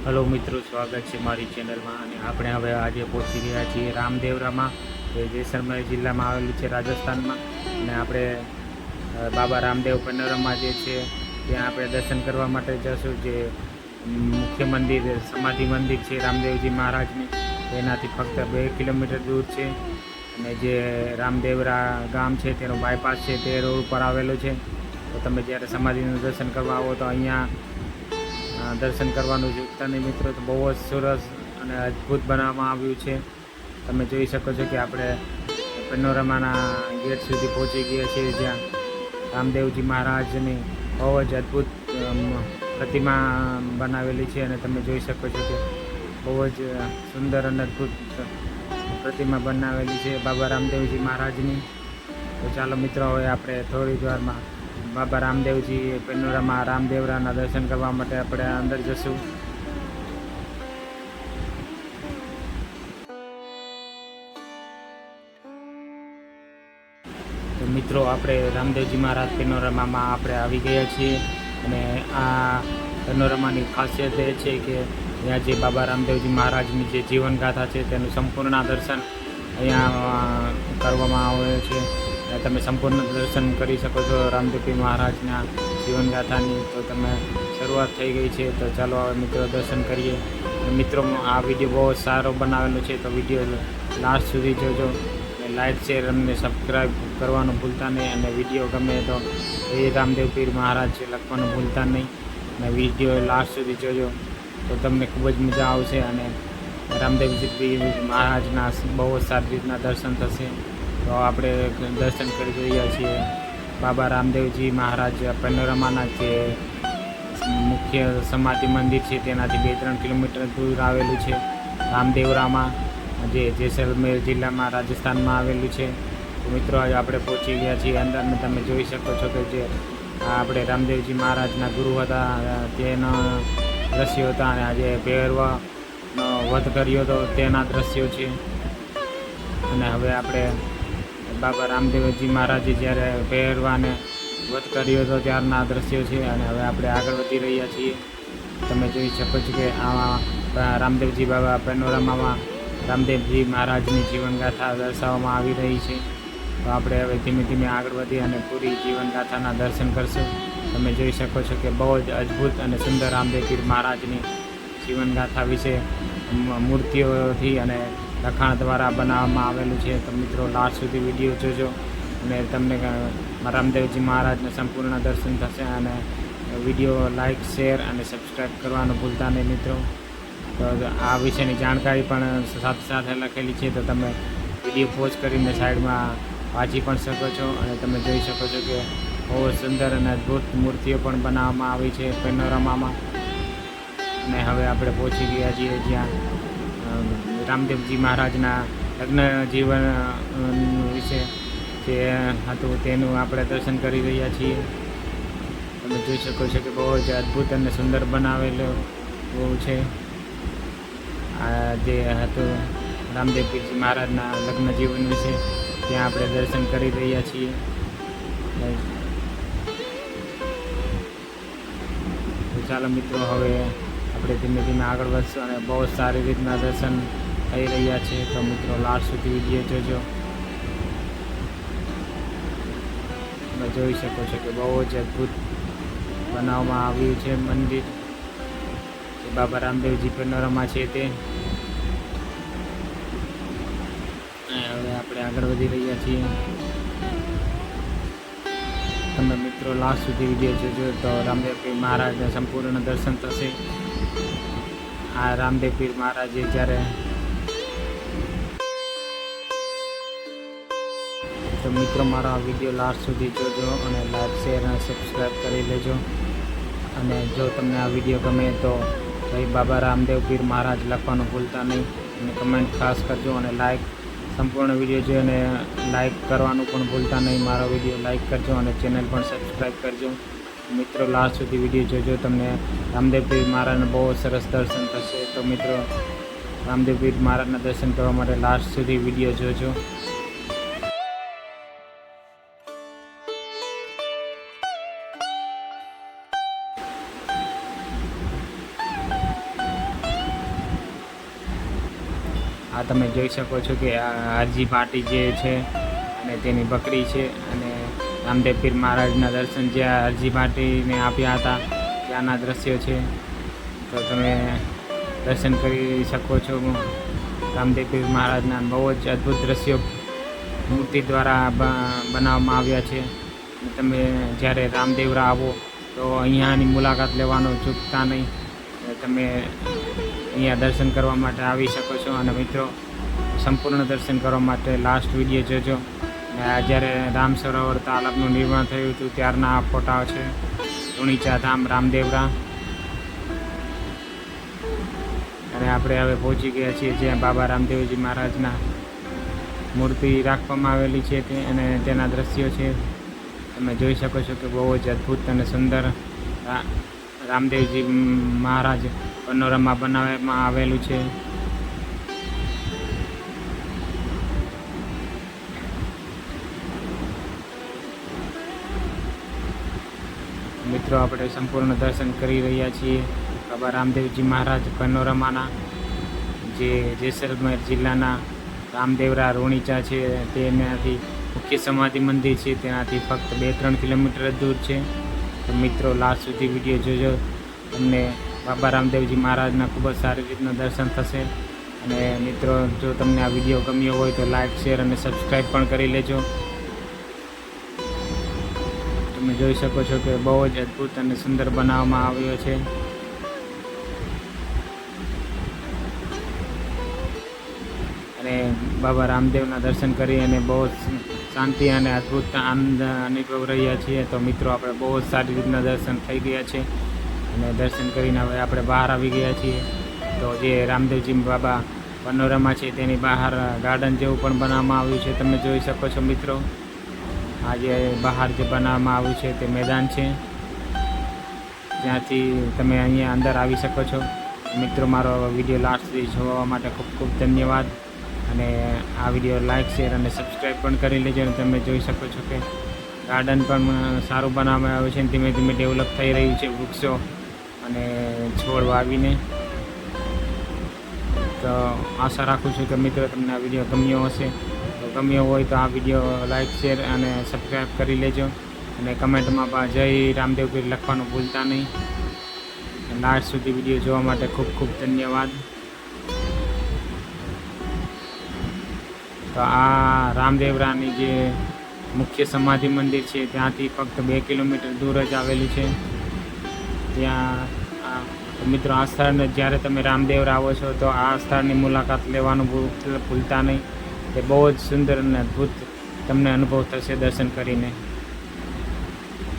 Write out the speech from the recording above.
Hello મિત્રો, સ્વાગત છે મારી ચેનલમાં અને આપણે હવે આજે પહોંચી ગયા છીએ રામદેવરામાં, જે જેસલમેર જિલ્લામાં આવેલું છે રાજસ્થાનમાં. અને આપણે બાબા રામદેવ પેનોરમા જે છે, ત્યાં આપણે દર્શન કરવા માટે જશું. જે મુખ્ય મંદિર, સમાધિ મંદિર છે રામદેવજી મહારાજની. તેનાથી ફક્ત બે કિલોમીટર દૂર છે. અને જે રામદેવરા ગામ છે, તેનો બાયપાસ છે તે રોડ ઉપર આવેલો છે. તો તમે જ્યારે સમાધિનું દર્શન કરવા આવો તો અહીંયા દર્શન કરવાનું ચૂકતા નહીં મિત્રો તો બહુ જ સરસ અને અદ્ભુત બનાવવામાં આવ્યું છે. તમે જોઈ શકો છો કે આપણે પનોરમાના ગેટ સુધી પહોંચી ગયા છીએ જ્યાં રામદેવજી મહારાજની બહુ જ અદ્ભુત પ્રતિમા બનાવેલી છે અને તમે જોઈ શકો છો કે બહુ જ સુંદર અને અદ્ભુત પ્રતિમા બનાવેલી છે બાબા રામદેવજી મહારાજની. તો ચાલો મિત્રો, હવે આપણે થોડી જ વારમાં બાબા રામદેવજી, પેનોરામાં રામદેવરાના દર્શન કરવા માટે આપણે અંદર જશું. મિત્રો, આપણે રામદેવજી મહારાજ પેનોરમામાં આપણે આવી ગયા છીએ અને આ પેનોરમાની ખાસિયત એ છે કે ત્યાં જે બાબા રામદેવજી મહારાજની જે જીવનગાથા છે તેનું સંપૂર્ણ દર્શન અહીંયા કરવામાં આવે છે. તમે સંપૂર્ણ દર્શન કરી શકો છો રામદેવજી મહારાજના જીવનગાથાની. તો તમે શરૂઆત થઈ ગઈ છે, તો ચાલો હવે મિત્રો દર્શન કરીએ. મિત્રો આ વીડિયો બહુ સારો બનાવેલો છે, તો વીડિયો લાસ્ટ સુધી જોજો. લાઇક શેર અને સબસ્ક્રાઈબ કરવાનું ભૂલતા નહીં. અને વીડિયો ગમે તો એ રામદેવ પીર મહારાજ લખવાનું ભૂલતા નહીં. અને વીડિયો લાસ્ટ સુધી જોજો. તો તમને ખૂબ જ મજા આવશે અને રામદેવજી પીર મહારાજના બહુ સારી રીતના દર્શન થશે. તો આપણે દર્શન કરી રહ્યા છીએ. બાબા રામદેવજી મહારાજ પનોરમાના જે મુખ્ય સમાધિ મંદિર છે, તેનાથી બે ત્રણ કિલોમીટર દૂર આવેલું છે. રામદેવરામાં જે જેસલમેર જિલ્લામાં રાજસ્થાનમાં આવેલું છે. તો મિત્રો, આજે આપણે પહોંચી ગયા છીએ. અંદર તમે જોઈ શકો છો કે જે આપણે રામદેવજી મહારાજના ગુરુ હતા, તેના દ્રશ્યો હતા અને આજે પહેરવા વધ કર્યો હતો. તેના દ્રશ્યો છે. અને હવે આપણે બાબા રામદેવજી મહારાજે જ્યારે પહેરવાને વધ કર્યો હતો ત્યારના દ્રશ્યો છે અને હવે આપણે આગળ વધી રહ્યા છીએ. તમે જોઈ શકો છો કે આ રામદેવજી બાબા પેનોરામામાં રામદેવજી મહારાજની જીવનગાથા દર્શાવવામાં આવી રહી છે. તો આપણે હવે ધીમે ધીમે આગળ વધી અને પૂરી જીવનગાથાના દર્શન કરશું. તમે જોઈ શકો છો કે બહુ જ અદ્ભુત અને સુંદર રામદેવજી મહારાજની જીવનગાથા વિશે મૂર્તિઓથી અને લખાણ દ્વારા બનાવવામાં આવેલું છે. તો મિત્રો, લાસ્ટ સુધી વીડિયો જોજો. અને તમને રામદેવજી મહારાજના સંપૂર્ણ દર્શન થશે અને વીડિયો લાઈક, શેર અને સબસ્ક્રાઈબ કરવાનું ભૂલતા નહીં મિત્રો. તો આ વિશેની જાણકારી પણ સાથે સાથે લખેલી છે. તો તમે વીડિયો પોઝ કરીને સાઈડમાં વાંચી પણ શકો છો અને તમે જોઈ શકો છો કે બહુ સુંદર અને અદ્ભુત મૂર્તિઓ પણ બનાવવામાં આવી છે પેનોરમામાં. અને હવે આપણે પહોંચી ગયા છીએ જ્યાં રામદેવજી મહારાજના લગ્ન જીવન વિશે જે હતું તેનું આપણે દર્શન કરી રહ્યા છીએ. તમે જોઈ શકો છો કે બહુ જ અદ્ભુત અને સુંદર બનાવેલું બહુ છે. આ જે હતું રામદેવજી મહારાજના લગ્ન જીવન વિશે ત્યાં આપણે દર્શન કરી રહ્યા છીએ. ચાલો મિત્રો, હવે આપણે ધીમે ધીમે આગળ વધશું અને બહુ સારી રીતના દર્શન થઈ રહ્યા છે તો મિત્રો લાસ્ટ સુધી વીડિયો જોજો. તમે જોઈ શકો છો કે બહુ જ અદ્ભુત બનાવવામાં આવ્યું છે મંદિર. જે બાબા રામદેવજી પેનોરમા છે તે. હવે આપણે આગળ વધી રહ્યા છીએ. તમે મિત્રો લાસ્ટ સુધી વીડિયો જોજો તો રામદેવપીર મહારાજના સંપૂર્ણ દર્શન થશે. આ રામદેવ પીર મહારાજે જ્યારે તો મિત્રો, મારો વીડિયો લાસ્ટ સુધી જોજો અને લાઈક, શેર અને સબસ્ક્રાઈબ કરી લેજો. અને જો તમને આ વીડિયો ગમે તો ભાઈ બાબા રામદેવ પીર મહારાજ લખવાનું ભૂલતા નહીં. અને કમેન્ટ ખાસ કરજો અને લાઈક, સંપૂર્ણ વીડિયો જોઈને લાઈક કરવાનું પણ ભૂલતા નહીં. મારો વીડિયો લાઈક કરજો અને ચેનલ પણ સબસ્ક્રાઈબ કરજો. મિત્રો, લાસ્ટ સુધી વીડિયો જોજો. તમને રામદેવ પીર મહારાજને બહુ સરસ દર્શન થશે. તો મિત્રો, રામદેવ પીર મહારાજના દર્શન કરવા માટે લાસ્ટ સુધી વીડિયો જોજો. તમે જોઈ શકો છો કે આ હરજી પાટી જે છે અને તેની બકરી છે અને રામદેવ પીર મહારાજના દર્શન જ્યાં હરજી પાટીને આપ્યા હતા ત્યાંના દ્રશ્યો છે. તો તમે દર્શન કરી શકો છો. રામદેવ પીર મહારાજના બહુ જ અદ્ભુત દ્રશ્યો મૂર્તિ દ્વારા બનાવવામાં આવ્યા છે. તમે જ્યારે રામદેવરા આવો તો અહીંયાની મુલાકાત લેવાનું ચૂકતા નહીં. તમે અહીંયા દર્શન કરવા માટે આવી શકો છો અને મિત્રો, સંપૂર્ણ દર્શન કરવા માટે લાસ્ટ વીડિયો જોજો. જ્યારે રામ સરોવર તાલાબનું નિર્માણ થયું હતું, ત્યારના આ ફોટા છે. લુણીચા ધામ રામદેવરા. અને આપણે હવે પહોંચી ગયા છીએ જ્યાં બાબા રામદેવજી મહારાજના મૂર્તિ રાખવામાં આવેલી છે તે અને તેના દ્રશ્યો છે. તમે જોઈ શકો છો કે બહુ જ અદ્ભુત અને સુંદર રામદેવજી મહારાજ પનોરમા બનાવવામાં આવેલું છે. મિત્રો, આપણે સંપૂર્ણ દર્શન કરી રહ્યા છીએ. બાબા રામદેવજી મહારાજ પનોરમાના જે જેસલમેર જિલ્લાના રામદેવરા રોણીચા છે, તેનાથી મુખ્ય સમાધિ મંદિર છે, તેનાથી ફક્ત બે ત્રણ કિલોમીટર દૂર છે. તો મિત્રો, લાસ્ટ સુધી વીડિયો જોજો. તમને બાબા રામદેવજી મહારાજના ખૂબ જ સારી રીતના દર્શન થશે. અને મિત્રો, જો તમને આ વીડિયો ગમ્યો હોય તો લાઈક, શેર અને સબસ્ક્રાઈબ પણ કરી લેજો. તમે જોઈ શકો છો કે બહુ જ અદ્ભુત અને સુંદર બનાવવામાં આવ્યો છે. અને બાબા રામદેવના દર્શન કરી અને બહુ જ શાંતિ અને અદ્ભુત આનંદ અનુભવ રહ્યા છીએ. તો મિત્રો, આપણે બહુ જ સારી રીતના દર્શન થઈ ગયા છે. અને દર્શન કરીને હવે આપણે બહાર આવી ગયા છીએ. તો જે રામદેવજી બાબા પનોરમા છે, તેની બહાર ગાર્ડન જેવું પણ બનાવવામાં આવ્યું છે. તમે જોઈ શકો છો મિત્રો, આ જે બહાર જે બનાવવામાં આવ્યું છે, તે મેદાન છે. જ્યાંથી તમે અહીંયા અંદર આવી શકો છો. મિત્રો, મારો વીડિયો લાસ્ટ સુધી જોવા માટે ખૂબ ખૂબ ધન્યવાદ. અને આ વીડિયો લાઇક શેર અને સબસ્ક્રાઈબ પણ કરી લેજો અને તમે જોઈ શકો છો કે ગાર્ડન પણ સારું બનાવવામાં આવ્યું છે અને ધીમે ધીમે ડેવલપ થઈ રહ્યું છે વૃક્ષો અને છોડ વાવીને. તો આશા રાખું છું કે મિત્રો તમને આ વીડિયો ગમ્યો હશે. તો ગમ્યો હોય તો આ વીડિયો લાઇક શેર અને સબસ્ક્રાઈબ કરી લેજો. અને કમેન્ટમાં જય રામદેવ પીર લખવાનું ભૂલતા નહીં. લાસ્ટ સુધી વીડિયો જોવા માટે ખૂબ ખૂબ ધન્યવાદ. તો આ રામદેવરાની જે મુખ્ય સમાધિ મંદિર છે, ત્યાંથી ફક્ત બે કિલોમીટર દૂર જ આવેલું છે. ત્યાં મિત્રો, આ સ્થળને જ્યારે તમે રામદેવરા આવો છો, તો આ સ્થળની મુલાકાત લેવાનું ભૂલ- ભૂલતા નહીં. તે બહુ જ સુંદર અને અદ્ભુત તમને અનુભવ થશે દર્શન કરીને.